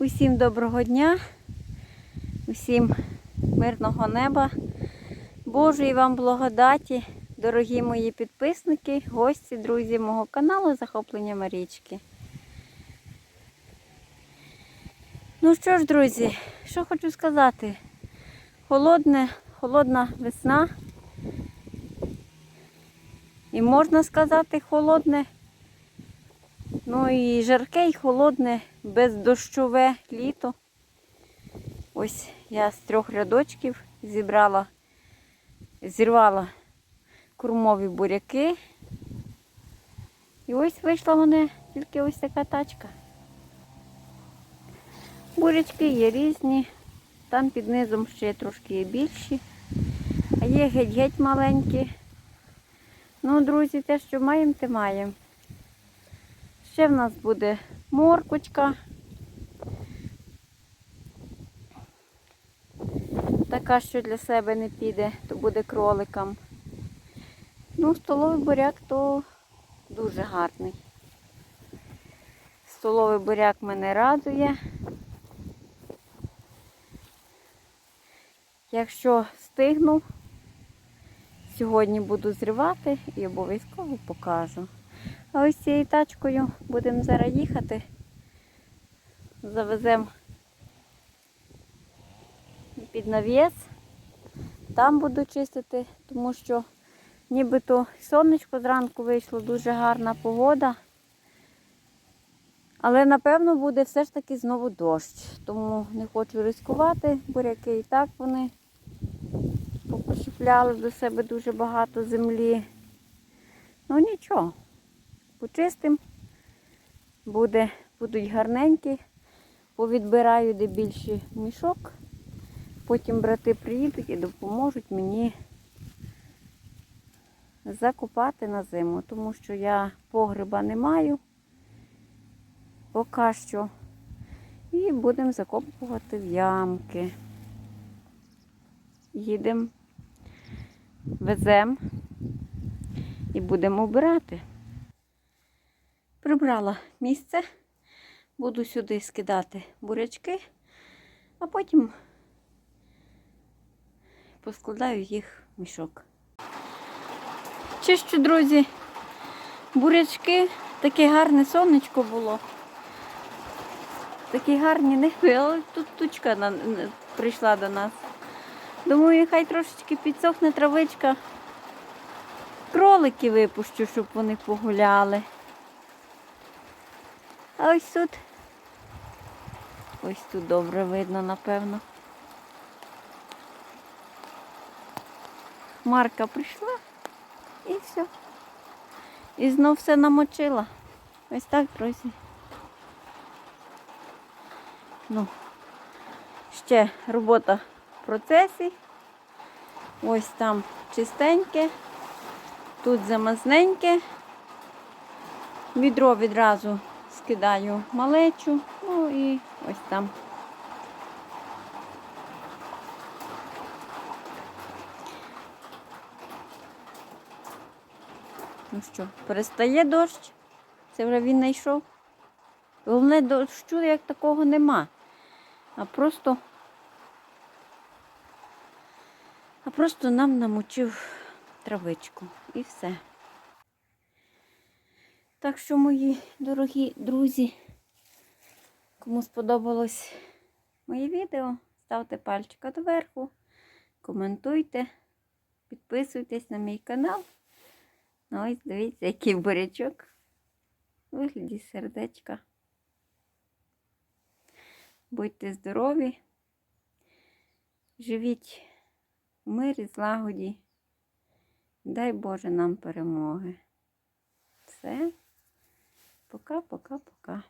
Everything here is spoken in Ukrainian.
Усім доброго дня, усім мирного неба, Божої вам благодаті, дорогі мої підписники, гості, друзі мого каналу Захоплення Марічки. Ну що ж, друзі, що хочу сказати? Холодне, холодна весна. І можна сказати холодне Ну і жарке, і холодне, бездощове літо. Ось я з трьох рядочків зібрала, зірвала курмові буряки. І ось вийшла вони тільки ось така тачка. Бурячки є різні, там під низом ще трошки є більші, а є геть-геть маленькі. Ну, друзі, те, що маємо, те маємо. Ще в нас буде моркочка. Така, що для себе не піде, то буде кроликам. Ну, столовий буряк то дуже гарний. Столовий буряк мене радує. Якщо встигну, сьогодні буду зривати і обов'язково покажу. А ось цією тачкою будемо зараз їхати. Завеземо під навіс. Там буду чистити, тому що нібито сонечко зранку вийшло, дуже гарна погода. Але напевно буде все ж таки знову дощ. Тому не хочу ризикувати, буряки і так вони попошипляли до себе дуже багато землі. Ну нічого почистим, буде, будуть гарненькі, повідбираю де більше мішок. Потім брати приїдуть і допоможуть мені закопати на зиму, тому що я погреба не маю поки що. І будемо закопувати в ямки. Їдемо, веземо і будемо обирати. Прибрала місце, буду сюди скидати бурячки, а потім поскладаю їх в мішок. Чищу, друзі, бурячки, таке гарне сонечко було. Такі гарні ниви, але тут тучка на, прийшла до нас. Думаю, хай трошечки підсохне травичка. Кролики випущу, щоб вони погуляли. А ось тут. Ось тут добре видно, напевно. Марка прийшла і все. І знов все намочила. Ось так, друзі. Ну, ще робота в процесі. Ось там чистеньке, тут замазненьке. Відро відразу скидаю малечу, ну і ось там. Ну що, перестає дощ? Це вже він знайшов. Головне, дощу як такого нема. А просто, а просто нам намочив травичку і все. Так що, мої дорогі друзі, кому сподобалось моє відео, ставте пальчика доверху, коментуйте, підписуйтесь на мій канал. Ну, ось дивіться, який бурячок вигляді сердечка. Будьте здорові, живіть в мирі, злагоді. Дай Боже нам перемоги. Все. Пока, пока, пока.